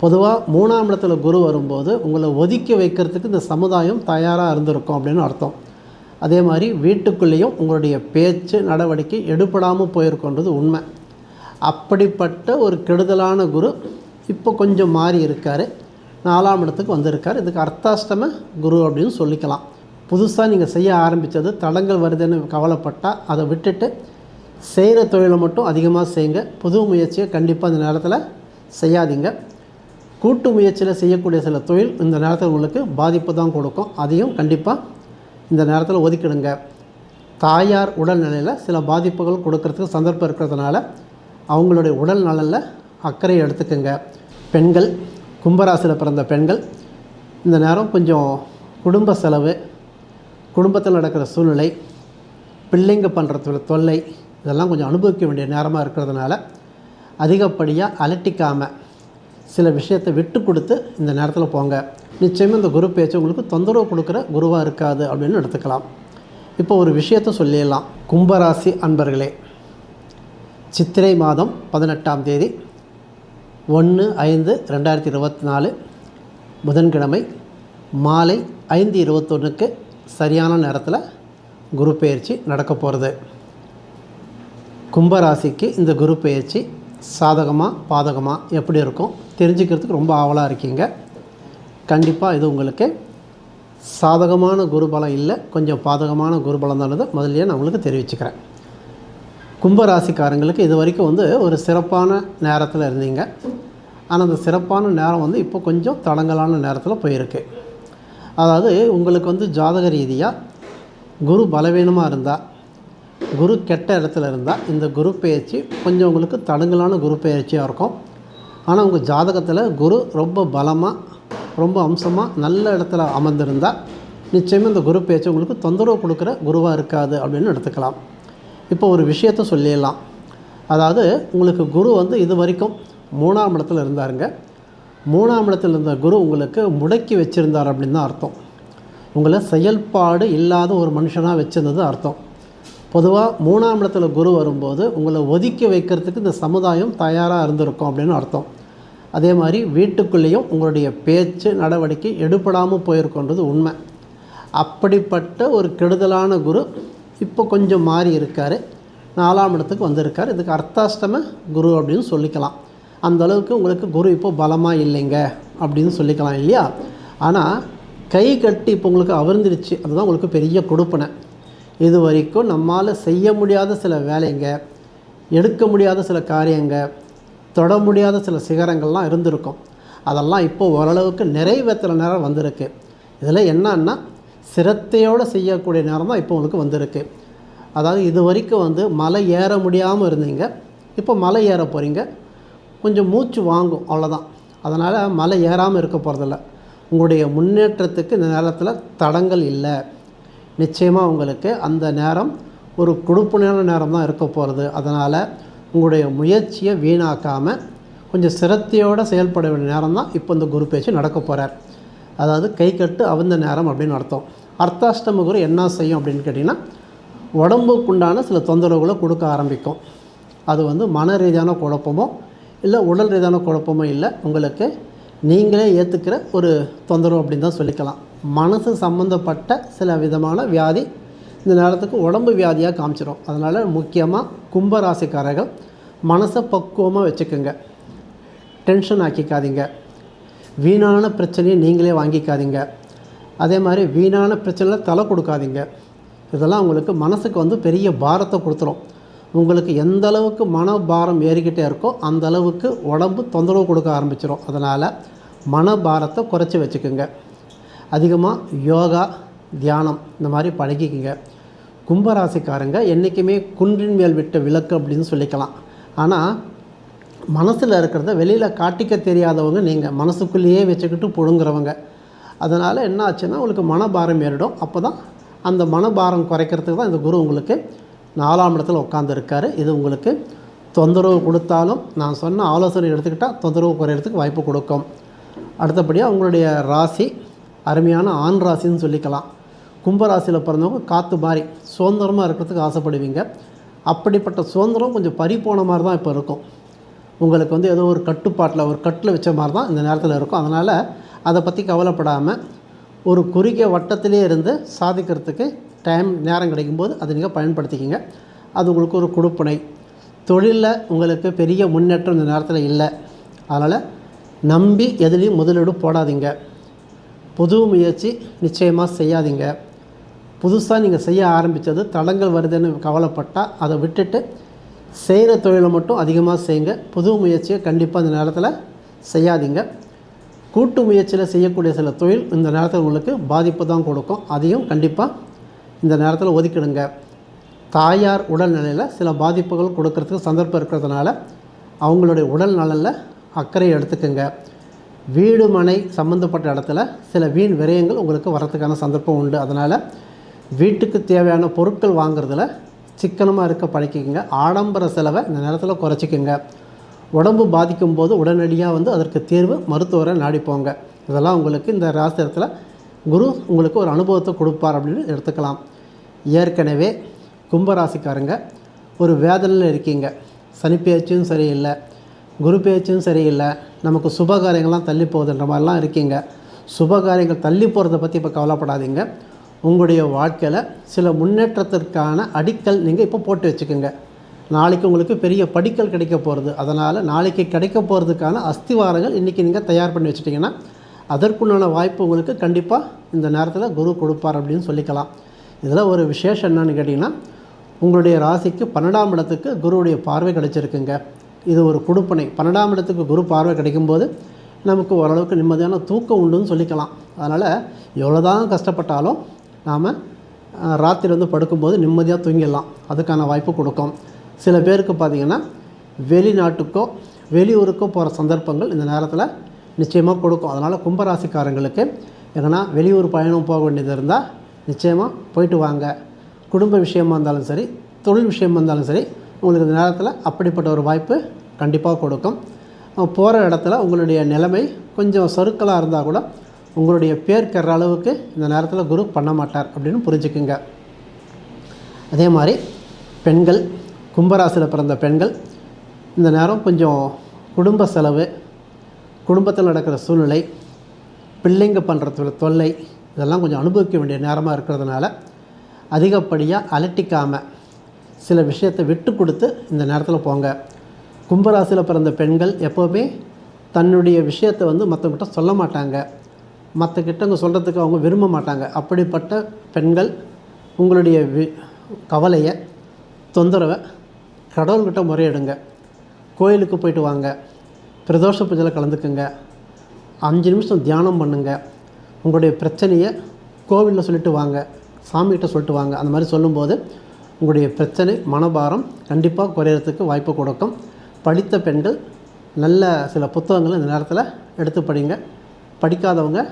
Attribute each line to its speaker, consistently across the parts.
Speaker 1: பொதுவாக மூணாம் இடத்துல குரு வரும்போது உங்களை ஒதுக்கி வைக்கிறதுக்கு இந்த சமுதாயம் தயாராக இருந்திருக்கும் அப்படின்னு அர்த்தம் அதே மாதிரி வீட்டுக்குள்ளேயும் உங்களுடைய பேச்சு நடவடிக்கை எடுபடாமல் போயிருக்கோன்றது உண்மை அப்படிப்பட்ட ஒரு கெடுதலான குரு இப்போ கொஞ்சம் மாறி இருக்கார் நாலாம் இடத்துக்கு வந்திருக்கார் இதுக்கு அர்த்தாஷ்டம குரு அப்படின்னு சொல்லிக்கலாம் புதுசாக நீங்கள் செய்ய ஆரம்பித்தது தடங்கள் வருதுன்னு கவலைப்பட்டால் அதை விட்டுட்டு செய்கிற தொழிலை மட்டும் அதிகமாக செய்யுங்க புது முயற்சியை கண்டிப்பாக அந்த நேரத்தில் செய்யாதீங்க கூட்டு முயற்சியில் செய்யக்கூடிய சில தொழில் இந்த நேரத்தில் உங்களுக்கு பாதிப்பு தான் கொடுக்கும் அதையும் கண்டிப்பாக இந்த நேரத்தில் ஒதுக்கிடுங்க தாயார் உடல்நிலையில் சில பாதிப்புகள் கொடுக்கறதுக்கு சந்தர்ப்பம் இருக்கிறதுனால அவங்களுடைய உடல் நலனில் அக்கறை எடுத்துக்கோங்க பெண்கள் கும்பராசியில் பிறந்த பெண்கள் இந்த நேரம் கொஞ்சம் குடும்ப செலவு குடும்பத்தில் நடக்கிற சூழ்நிலை பிள்ளைங்க பண்ணுற தொல்லை இதெல்லாம் கொஞ்சம் அனுபவிக்க வேண்டிய நேரமாக இருக்கிறதுனால அதிகப்படியாக அலட்டிக்காமல் சில விஷயத்தை விட்டு கொடுத்து இந்த நேரத்தில் போங்க நிச்சயமாக இந்த குரு பேச்சு உங்களுக்கு தொந்தரவு கொடுக்குற குருவாக இருக்காது அப்படின்னு எடுத்துக்கலாம் இப்போ ஒரு விஷயத்த சொல்லிடலாம் கும்பராசி அன்பர்களே சித்திரை மாதம் பதினெட்டாம் தேதி ஒன்று ஐந்து ரெண்டாயிரத்தி இருபத்தி நாலு புதன்கிழமை மாலை ஐந்து இருபத்தொன்றுக்கு சரியான நேரத்தில் குரு பயிற்சி நடக்க போகிறது கும்பராசிக்கு இந்த குரு பயிற்சி சாதகமாக பாதகமாக எப்படி இருக்கும் தெரிஞ்சுக்கிறதுக்கு ரொம்ப ஆவலாக இருக்கீங்க கண்டிப்பாக இது உங்களுக்கு சாதகமான குருபலம் இல்லை கொஞ்சம் பாதகமான குருபலம் தான் முதல்லையே நான் உங்களுக்கு தெரிவிச்சுக்கிறேன் கும்பராசிக்காரங்களுக்கு இது வரைக்கும் வந்து ஒரு சிறப்பான நேரத்தில் இருந்தீங்க ஆனால் அந்த சிறப்பான நேரம் வந்து இப்போ கொஞ்சம் தடங்கலான நேரத்தில் போயிருக்கு அதாவது உங்களுக்கு வந்து ஜாதக ரீதியாக குரு பலவீனமாக இருந்தால் குரு கெட்ட இடத்துல இருந்தால் இந்த குரு பயிற்சி கொஞ்சம் உங்களுக்கு தடுங்கலான குரு பயிற்சியாக இருக்கும் ஆனால் உங்கள் ஜாதகத்தில் குரு ரொம்ப பலமாக ரொம்ப அம்சமாக நல்ல இடத்துல அமர்ந்திருந்தால் நிச்சயமாக இந்த குரு பேச்சு உங்களுக்கு தொந்தரவு கொடுக்குற குருவாக இருக்காது அப்படின்னு எடுத்துக்கலாம் இப்போ ஒரு விஷயத்த சொல்லிடலாம் அதாவது உங்களுக்கு குரு வந்து இது வரைக்கும் மூணாம் இடத்துல இருந்தாருங்க மூணாம் இடத்துல இருந்த குரு உங்களுக்கு முடக்கி வச்சுருந்தார் அப்படின்னு தான் அர்த்தம் உங்களை செயல்பாடு இல்லாத ஒரு மனுஷனாக வச்சுருந்தது அர்த்தம் பொதுவாக மூணாம் இடத்துல குரு வரும்போது உங்களை ஒதுக்கி வைக்கிறதுக்கு இந்த சமுதாயம் தயாராக இருந்திருக்கும் அப்படின்னு அர்த்தம் அதே மாதிரி வீட்டுக்குள்ளேயும் உங்களுடைய பேச்சு நடவடிக்கை எடுபடாமல் போயிருக்கோன்றது உண்மை அப்படிப்பட்ட ஒரு கெடுதலான குரு இப்போ கொஞ்சம் மாறி இருக்கார் நாலாம் இடத்துக்கு வந்திருக்கார் இதுக்கு அர்த்தாஷ்டம குரு அப்படின்னு சொல்லிக்கலாம் அந்த அளவுக்கு உங்களுக்கு குரு இப்போ பலமாக இல்லைங்க அப்படின்னு சொல்லிக்கலாம் இல்லையா ஆனால் கை கட்டி இப்போ உங்களுக்கு அவர்ந்துருச்சு அதுதான் உங்களுக்கு பெரிய கொடுப்பினை இது வரைக்கும் நம்மால் செய்ய முடியாத சில வேலைங்க எடுக்க முடியாத சில காரியங்க தொட முடியாத சில சிகரங்கள்லாம் இருந்திருக்கும் அதெல்லாம் இப்போ ஓரளவுக்கு நிறைவேற்றுற நேரம் வந்திருக்கு இதில் என்னன்னா சிரத்தையோடு செய்யக்கூடிய நேரம் தான் இப்போ உங்களுக்கு வந்திருக்கு அதாவது இது வரைக்கும் வந்து மலை ஏற முடியாமல் இருந்தீங்க இப்போ மலை ஏற போகிறீங்க கொஞ்சம் மூச்சு வாங்கும் அவ்வளோதான் அதனால் மலை ஏறாமல் இருக்க போகிறதில்ல உங்களுடைய முன்னேற்றத்துக்கு இந்த நேரத்தில் தடங்கள் இல்லை நிச்சயமாக உங்களுக்கு அந்த நேரம் ஒரு கொடுப்புணையான நேரம் தான் இருக்க போகிறது அதனால் உங்களுடைய முயற்சியை வீணாக்காமல் கொஞ்சம் சிரத்தையோடு செயல்பட வேண்டிய நேரம் தான் இப்போ இந்த குரு பேச்சு நடக்க போகிறார் அதாவது கை கட்டு அவந்த நேரம் அப்படின்னு அர்த்தம் அர்த்தாஷ்டம குரு என்ன செய்யும் அப்படின்னு கேட்டிங்கன்னா உடம்புக்குண்டான சில தொந்தரவுகளை கொடுக்க ஆரம்பிக்கும் அது வந்து மன ரீதியான குழப்பமோ இல்லை உடல் ரீதியான குழப்பமோ இல்லை உங்களுக்கு நீங்களே ஏற்றுக்கிற ஒரு தொந்தரவு அப்படின்னு தான் சொல்லிக்கலாம் மனசு சம்மந்தப்பட்ட சில விதமான வியாதி இந்த நேரத்துக்கு உடம்பு வியாதியாக காமிச்சிடும் அதனால் முக்கியமாக கும்பராசிக்காரர்கள் மனசை பக்குவமாக வச்சுக்கோங்க டென்ஷன் ஆக்கிக்காதீங்க வீணான பிரச்சனையை நீங்களே வாங்கிக்காதீங்க அதே மாதிரி வீணான பிரச்சனையில் தலை கொடுக்காதீங்க இதெல்லாம் உங்களுக்கு மனசுக்கு வந்து பெரிய பாரத்தை கொடுத்துரும் உங்களுக்கு எந்த அளவுக்கு மனபாரம் ஏறிக்கிட்டே இருக்கோ அந்த அளவுக்கு உடம்பு தொந்தரவு கொடுக்க ஆரம்பிச்சிடும் அதனால் மனபாரத்தை குறைச்சி வச்சுக்கோங்க அதிகமாக யோகா தியானம் இந்த மாதிரி பழகிக்கிங்க கும்பராசிக்காரங்க என்றைக்குமே குன்றின் மேல் விட்ட விளக்கு அப்படின்னு சொல்லிக்கலாம் ஆனால் மனசில் இருக்கிறத வெளியில் காட்டிக்க தெரியாதவங்க நீங்கள் மனசுக்குள்ளேயே வச்சுக்கிட்டு புழுங்குறவங்க அதனால் என்ன ஆச்சுன்னா உங்களுக்கு மனபாரம் ஏறிடும் அப்போ தான் அந்த மனபாரம் குறைக்கிறதுக்கு தான் இந்த குரு உங்களுக்கு நாலாம் இடத்துல உட்காந்துருக்காரு இது உங்களுக்கு தொந்தரவு கொடுத்தாலும் நான் சொன்ன ஆலோசனை எடுத்துக்கிட்டால் தொந்தரவு குறையிறதுக்கு வாய்ப்பு கொடுக்கும் அடுத்தபடியாக உங்களுடைய ராசி அருமையான ஆண் ராசின்னு சொல்லிக்கலாம் கும்பராசியில் பிறந்தவங்க காற்று மாதிரி சுதந்திரமாக இருக்கிறதுக்கு ஆசைப்படுவீங்க அப்படிப்பட்ட சுதந்திரம் கொஞ்சம் பறி போன மாதிரி தான் இப்போ இருக்கும் உங்களுக்கு வந்து ஏதோ ஒரு கட்டுப்பாட்டில் ஒரு கட்டில் வச்ச மாதிரி தான் இந்த நேரத்தில் இருக்கும் அதனால் அதை பற்றி கவலைப்படாமல் ஒரு குறுகிய வட்டத்திலே இருந்து சாதிக்கிறதுக்கு டைம் நேரம் கிடைக்கும்போது அதை நீங்கள் பயன்படுத்திக்கிங்க அது உங்களுக்கு ஒரு கொடுப்பனை தொழிலில் உங்களுக்கு பெரிய முன்னேற்றம் இந்த நேரத்தில் இல்லை அதனால் நம்பி எதுலேயும் முதலீடு போடாதீங்க புது முயற்சி நிச்சயமாக செய்யாதீங்க புதுசாக நீங்கள் செய்ய ஆரம்பித்தது தளங்கள் வருதுன்னு கவலைப்பட்டால் அதை விட்டுட்டு செய்கிற தொழிலை மட்டும் அதிகமாக செய்யுங்க புது முயற்சியை கண்டிப்பாக இந்த நேரத்தில் செய்யாதீங்க கூட்டு முயற்சியில் செய்யக்கூடிய சில தொழில் இந்த நேரத்தில் உங்களுக்கு பாதிப்பு தான் கொடுக்கும் அதையும் கண்டிப்பாக இந்த நேரத்தில் ஒதுக்கிடுங்க தாயார் உடல்நிலையில் சில பாதிப்புகள் கொடுக்கறதுக்கு சந்தர்ப்பம் இருக்கிறதுனால அவங்களுடைய உடல் நலனில் அக்கறை எடுத்துக்கோங்க வீடு மனை சம்மந்தப்பட்ட இடத்துல சில வீண் விரயங்கள் உங்களுக்கு வரத்துக்கான சந்தர்ப்பம் உண்டு அதனால் வீட்டுக்கு தேவையான பொருட்கள் வாங்குறதுல சிக்கனமாக இருக்க பழக்கிக்கோங்க ஆடம்பர செலவை இந்த நேரத்தில் குறைச்சிக்கோங்க உடம்பு பாதிக்கும் போது உடனடியாக வந்து அதற்கு தீர்வு மருத்துவரை நாடிப்போங்க இதெல்லாம் உங்களுக்கு இந்த ராசிரத்தில் குரு உங்களுக்கு ஒரு அனுபவத்தை கொடுப்பார் அப்படின்னு எடுத்துக்கலாம் ஏற்கனவே கும்பராசிக்காரங்க ஒரு வேதனையில் இருக்கீங்க சனி பேச்சும் சரியில்லை குரு பேச்சும் சரியில்லை நமக்கு சுபகாரியங்கள்லாம் தள்ளி போகுதுன்ற மாதிரிலாம் இருக்கீங்க சுபகாரியங்கள் தள்ளி போகிறத பற்றி இப்போ கவலைப்படாதீங்க உங்களுடைய வாழ்க்கையில் சில முன்னேற்றத்திற்கான அடிக்கல் நீங்கள் இப்போ போட்டு வச்சுக்கோங்க நாளைக்கு உங்களுக்கு பெரிய படிக்கல் கிடைக்க போகிறது அதனால் நாளைக்கு கிடைக்க போகிறதுக்கான அஸ்திவாரங்கள் இன்றைக்கி நீங்கள் தயார் பண்ணி வச்சுட்டிங்கன்னா அதற்குண்டான வாய்ப்பு உங்களுக்கு கண்டிப்பாக இந்த நேரத்தில் குரு கொடுப்பார் அப்படின்னு சொல்லிக்கலாம் இதில் ஒரு விசேஷம் என்னென்னு கேட்டிங்கன்னா உங்களுடைய ராசிக்கு பன்னெண்டாம் இடத்துக்கு குருவுடைய பார்வை கிடச்சிருக்குங்க இது ஒரு கொடுப்பனை பன்னெண்டாம் இடத்துக்கு குரு பார்வை கிடைக்கும்போது நமக்கு ஓரளவுக்கு நிம்மதியான தூக்கம் உண்டுன்னு சொல்லிக்கலாம் அதனால் எவ்வளோதான் கஷ்டப்பட்டாலும் நாம் ராத்திரி வந்து படுக்கும்போது நிம்மதியாக தூங்கிடலாம் அதுக்கான வாய்ப்பு கொடுக்கும் சில பேருக்கு பார்த்திங்கன்னா வெளிநாட்டுக்கோ வெளியூருக்கோ போகிற சந்தர்ப்பங்கள் இந்த நேரத்தில் நிச்சயமாக கொடுக்கும் அதனால் கும்பராசிக்காரங்களுக்கு எங்கன்னா வெளியூர் பயணம் போக வேண்டியது இருந்தால் நிச்சயமாக போயிட்டு வாங்க குடும்ப விஷயமாக இருந்தாலும் சரி தொழில் விஷயமாக இருந்தாலும் சரி உங்களுக்கு இந்த நேரத்தில் அப்படிப்பட்ட ஒரு வாய்ப்பு கண்டிப்பாக கொடுக்கும் போகிற இடத்துல உங்களுடைய நிலைமை கொஞ்சம் சறுக்கலாக இருந்தால் கூட உங்களுடைய பேர் கெற அளவுக்கு இந்த நேரத்தில் குரு பண்ண மாட்டார் அப்படின்னு புரிஞ்சுக்குங்க அதே மாதிரி பெண்கள் கும்பராசியில் பிறந்த பெண்கள் இந்த நேரம் கொஞ்சம் குடும்ப செலவு குடும்பத்தில் நடக்கிற சூழ்நிலை பிள்ளைங்க பண்ணுற தொல்லை இதெல்லாம் கொஞ்சம் அனுபவிக்க வேண்டிய நேரமாக இருக்கிறதுனால அதிகப்படியாக அலட்டிக்காமல் சில விஷயத்தை விட்டு கொடுத்து இந்த நேரத்தில் போங்க கும்பராசியில் பிறந்த பெண்கள் எப்போவுமே தன்னுடைய விஷயத்தை வந்து மற்றவங்கிட்ட சொல்ல மாட்டாங்க மற்றக்கிட்ட அவங்க சொல்கிறதுக்கு அவங்க விரும்ப மாட்டாங்க அப்படிப்பட்ட பெண்கள் உங்களுடைய வி கவலையை தொந்தரவை கடவுள்கிட்ட முறையிடுங்க கோயிலுக்கு போயிட்டு வாங்க பிரதோஷ பூஜையில் கலந்துக்குங்க அஞ்சு நிமிஷம் தியானம் பண்ணுங்கள் உங்களுடைய பிரச்சனையை கோவிலில் சொல்லிட்டு வாங்க சாமிகிட்ட சொல்லிட்டு வாங்க அந்த மாதிரி சொல்லும்போது உங்களுடைய பிரச்சனை மனபாரம் கண்டிப்பாக குறையிறதுக்கு வாய்ப்பு கொடுக்கும் படித்த பெண்கள் நல்ல சில புத்தகங்களை இந்த நேரத்தில் எடுத்து படிங்க படிக்காதவங்க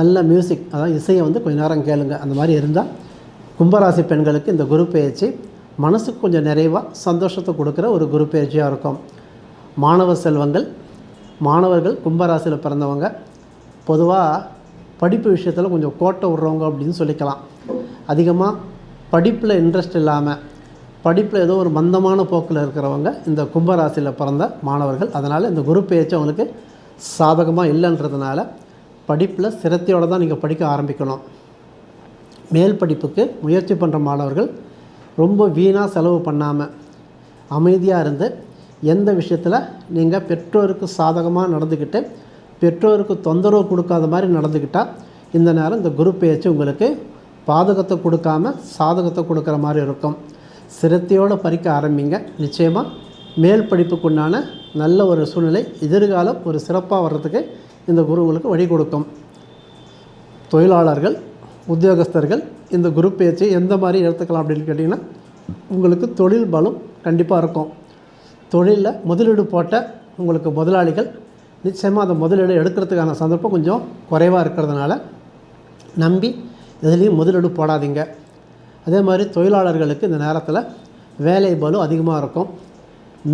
Speaker 1: நல்ல மியூசிக் அதாவது இசையை வந்து கொஞ்சம் நேரம் கேளுங்க அந்த மாதிரி இருந்தால் கும்பராசி பெண்களுக்கு இந்த குரு பயிற்சி மனசுக்கு கொஞ்சம் நிறைவாக சந்தோஷத்தை கொடுக்குற ஒரு குரு பயிற்சியாக இருக்கும் மாணவ செல்வங்கள் மாணவர்கள் கும்பராசியில் பிறந்தவங்க பொதுவாக படிப்பு விஷயத்தில் கொஞ்சம் கோட்டை விடுறவங்க அப்படின்னு சொல்லிக்கலாம் அதிகமாக படிப்பில் இன்ட்ரெஸ்ட் இல்லாமல் படிப்பில் ஏதோ ஒரு மந்தமான போக்கில் இருக்கிறவங்க இந்த கும்பராசியில் பிறந்த மாணவர்கள் அதனால் இந்த குரு பேச்சு அவங்களுக்கு சாதகமாக இல்லைன்றதுனால படிப்பில் சிரத்தையோடு தான் நீங்கள் படிக்க ஆரம்பிக்கணும் மேல் படிப்புக்கு முயற்சி பண்ணுற மாணவர்கள் ரொம்ப வீணாக செலவு பண்ணாமல் அமைதியாக இருந்து எந்த விஷயத்தில் நீங்கள் பெற்றோருக்கு சாதகமாக நடந்துக்கிட்டு பெற்றோருக்கு தொந்தரவு கொடுக்காத மாதிரி நடந்துக்கிட்டால் இந்த நேரம் இந்த குரு பேச்சு உங்களுக்கு பாதகத்தை கொடுக்காம சாதகத்தை கொடுக்குற மாதிரி இருக்கும் சிரத்தையோடு பறிக்க ஆரம்பிங்க நிச்சயமாக மேல் படிப்புக்குண்டான நல்ல ஒரு சூழ்நிலை எதிர்காலம் ஒரு சிறப்பாக வர்றதுக்கு இந்த குருவுகளுக்கு வழி கொடுக்கும் தொழிலாளர்கள் உத்தியோகஸ்தர்கள் இந்த குரு பேச்சை எந்த மாதிரி எடுத்துக்கலாம் அப்படின்னு கேட்டிங்கன்னா உங்களுக்கு தொழில் பலம் கண்டிப்பாக இருக்கும் தொழிலில் முதலீடு போட்ட உங்களுக்கு முதலாளிகள் நிச்சயமாக அந்த முதலீடு எடுக்கிறதுக்கான சந்தர்ப்பம் கொஞ்சம் குறைவாக இருக்கிறதுனால நம்பி எதுலேயும் முதலீடு போடாதீங்க அதே மாதிரி தொழிலாளர்களுக்கு இந்த நேரத்தில் வேலை பலு அதிகமாக இருக்கும்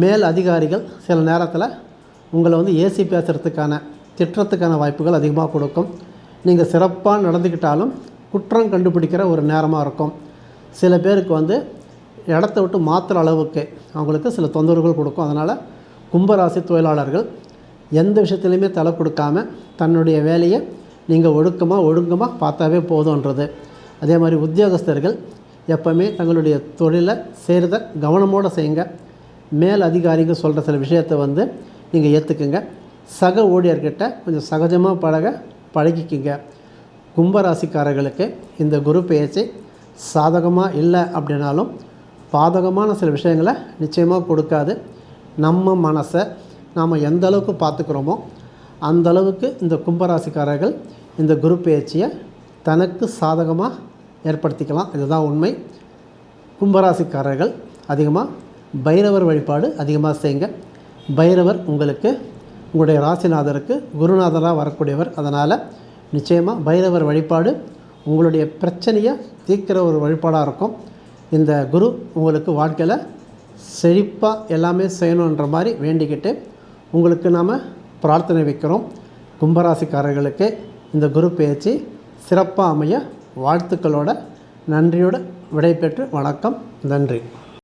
Speaker 1: மேல் அதிகாரிகள் சில நேரத்தில் உங்களை வந்து ஏசி பேசுகிறதுக்கான திட்டத்துக்கான வாய்ப்புகள் அதிகமாக கொடுக்கும் நீங்கள் சிறப்பாக நடந்துக்கிட்டாலும் குற்றம் கண்டுபிடிக்கிற ஒரு நேரமாக இருக்கும் சில பேருக்கு வந்து இடத்த விட்டு மாத்திர அளவுக்கு அவங்களுக்கு சில தொந்தரவுகள் கொடுக்கும் அதனால் கும்பராசி தொழிலாளர்கள் எந்த விஷயத்துலையுமே தலை கொடுக்காமல் தன்னுடைய வேலையை நீங்கள் ஒழுக்கமாக ஒழுங்கமாக பார்த்தாவே போதுன்றது அதே மாதிரி உத்தியோகஸ்தர்கள் எப்போவுமே தங்களுடைய தொழிலை செய்கிறத கவனமோடு செய்யுங்க மேல் அதிகாரிகள் சொல்கிற சில விஷயத்தை வந்து நீங்கள் ஏற்றுக்குங்க சக ஊழியர்கிட்ட கொஞ்சம் சகஜமாக பழக பழகிக்கிங்க கும்பராசிக்காரர்களுக்கு இந்த குரு பேச்சு சாதகமாக இல்லை அப்படின்னாலும் பாதகமான சில விஷயங்களை நிச்சயமாக கொடுக்காது நம்ம மனசை நாம் எந்த அளவுக்கு பார்த்துக்கிறோமோ அந்தளவுக்கு இந்த கும்பராசிக்காரர்கள் இந்த குரு பயிற்சியை தனக்கு சாதகமாக ஏற்படுத்திக்கலாம் இதுதான் உண்மை கும்பராசிக்காரர்கள் அதிகமாக பைரவர் வழிபாடு அதிகமாக செய்யுங்க பைரவர் உங்களுக்கு உங்களுடைய ராசிநாதருக்கு குருநாதராக வரக்கூடியவர் அதனால் நிச்சயமாக பைரவர் வழிபாடு உங்களுடைய பிரச்சனையை தீர்க்கிற ஒரு வழிபாடாக இருக்கும் இந்த குரு உங்களுக்கு வாழ்க்கையில் செழிப்பாக எல்லாமே செய்யணுன்ற மாதிரி வேண்டிக்கிட்டு உங்களுக்கு நாம் பிரார்த்தனை வைக்கிறோம் கும்பராசிக்காரர்களுக்கு இந்த குரு பேச்சு சிறப்பாக அமைய வாழ்த்துக்களோட நன்றியோடு விடைபெற்று வணக்கம் நன்றி